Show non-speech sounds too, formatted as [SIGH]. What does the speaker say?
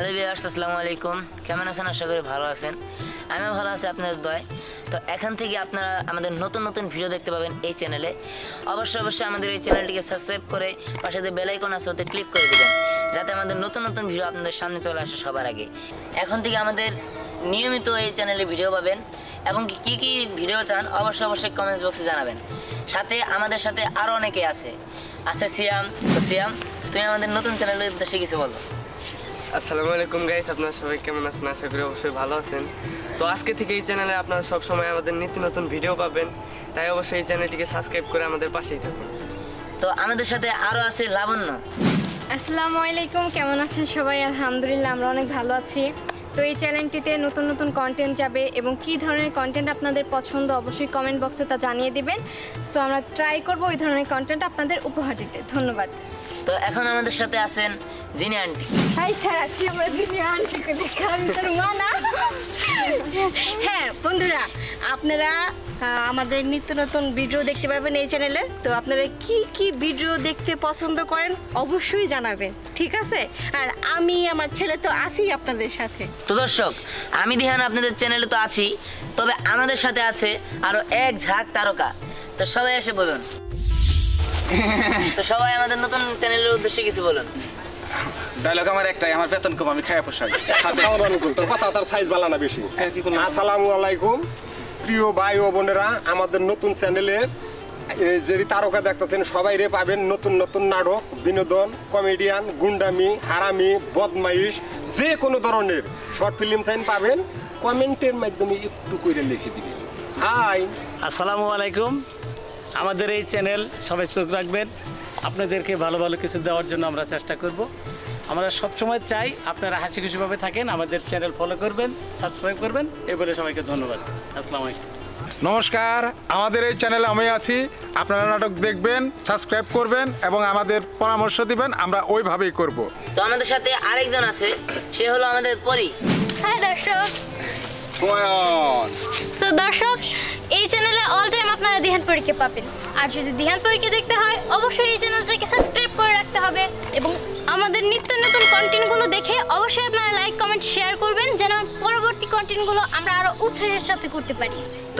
Hello বিয়ার্স আসসালামু আলাইকুম। কেমন আছেন? আশা করি ভালো আছেন। আমিও ভালো আছি, আপনাদের দয় তো এখান থেকে আপনারা আমাদের নতুন নতুন ভিডিও দেখতে পাবেন এই চ্যানেলে। অবশ্যই অবশ্যই আমাদের এই চ্যানেলটিকে সাবস্ক্রাইব করে পাশে যে বেলাইকন আছে, ওতে ক্লিক করে দেবেন, যাতে আমাদের নতুন নতুন ভিডিও আপনাদের সামনে চলে আসে সবার আগে। এখন থেকে আমাদের নিয়মিত এই চ্যানেলে ভিডিও পাবেন এবং কি কী ভিডিও চান, অবশ্যই অবশ্যই কমেন্টস বক্সে জানাবেন। সাথে আমাদের সাথে আরও অনেকে আছে। আছে সিয়াম সিয়াম, তুমি আমাদের নতুন চ্যানেলের উদ্দেশ্যে কিছু বলো। আসসালামু আলাইকুম গাইস আপনারা সবাই কেমন আছেন? আশা করি অবশ্যই ভালো আছেন। তো আজকে থেকে এই চ্যানেলে আপনারা সব সময় আমাদের নিত্য নতুন ভিডিও পাবেন। তাই অবশ্যই এই চ্যানেলটিকে সাবস্ক্রাইব করে আমাদের পাশেই থাকুন। তো আমাদের সাথে আরও আছে লাবণ্য। আসসালামু আলাইকুম, কেমন আছেন সবাই? আলহামদুলিল্লাহ, আমরা অনেক ভালো আছি। তো এই চ্যানেলটিতে নতুন নতুন কন্টেন্ট যাবে এবং কী ধরনের কন্টেন্ট আপনাদের পছন্দ অবশ্যই কমেন্ট বক্সে তা জানিয়ে দিবেন। সো আমরা ট্রাই করব ওই ধরনের কন্টেন্ট আপনাদের উপহার দিতে। ধন্যবাদ। তো এখন আমাদের সাথে আছেন জিনি আন্টি হাই স্যার আজকে আমরা দিদি আন্টিকে দেখে। আমি তোর মা না? হ্যাঁ বন্ধুরা আপনারা আমাদের নিত্য নতুন ভিডিও দেখতে পাবেন এই চ্যানেলে তো আপনারা কি কি ভিডিও দেখতে পছন্দ করেন অবশ্যই জানাবেন ঠিক আছে? আর আমি আমার ছেলে তো আছি আপনাদের সাথে। তো দর্শক আমি দিহান আপনাদের চ্যানেলে তো আছি তবে আমাদের সাথে আছে আরও এক ঝাঁক তারকা। তো সবাই এসে বলুন। [LAUGHS] তো সবাই আমাদের নতুন চ্যানেলের উদ্দেশ্যে কিছু বলুন। ডায়লগ আমার একটাই আমার বেতন কম আমি খাইয়া পোষাই। তোর কথা তার সাইজ বালা না বেশি। আসসালামু আলাইকুম। প্রিয় ভাই ও বোনেরা আমাদের নতুন চ্যানেলে এই যে তারকা দেখতেছেন সবাই রে পাবেন নতুন নতুন নাটক, বিনোদন, কমেডিয়ান, গুন্ডামি, হারামি, বদমাইশ, যে কোনো ধরনের। শর্ট ফিল্ম সাইন পাবেন, কমেন্টের মাধ্যমে একটু করে লিখে দিবেন। হাই। আসসালামু আলাইকুম। আমাদের এই চ্যানেল সবাই চোখ রাখবেন। আপনাদেরকে ভালো ভালো কিছু দেওয়ার জন্য আমরা চেষ্টা করব। আমরা সবসময় চাই আপনারা হাসি খুশিভাবে থাকেন, আমাদের চ্যানেল ফলো করবেন সাবস্ক্রাইব করবেন। এই বলে সবাইকে ধন্যবাদ। আসসালামু আলাইকুম। নমস্কার আমাদের এই চ্যানেলে আমি আছি। আপনারা নাটক দেখবেন সাবস্ক্রাইব করবেন এবং আমাদের পরামর্শ দিবেন আমরা ওইভাবেই করব। তো আমাদের সাথে আরেকজন আছে সে হলো আমাদের পরি। হ্যাঁ দর্শক। সো দর্শক এই চ্যানেলে অল টাইম আপনারা ধ্যান পরীক্ষা পাবেন। আর যদি ধ্যান পরীক্ষা দেখতে হয় অবশ্যই এই চ্যানেলটাকে সাবস্ক্রাইব করে রাখতে হবে এবং আমাদের নিত্য নতুন কন্টেন্টগুলো দেখে অবশ্যই আপনারা লাইক কমেন্ট শেয়ার করবেন যেন পরবর্তী কন্টেন্টগুলো আমরা আরও উৎসাহের সাথে করতে পারি।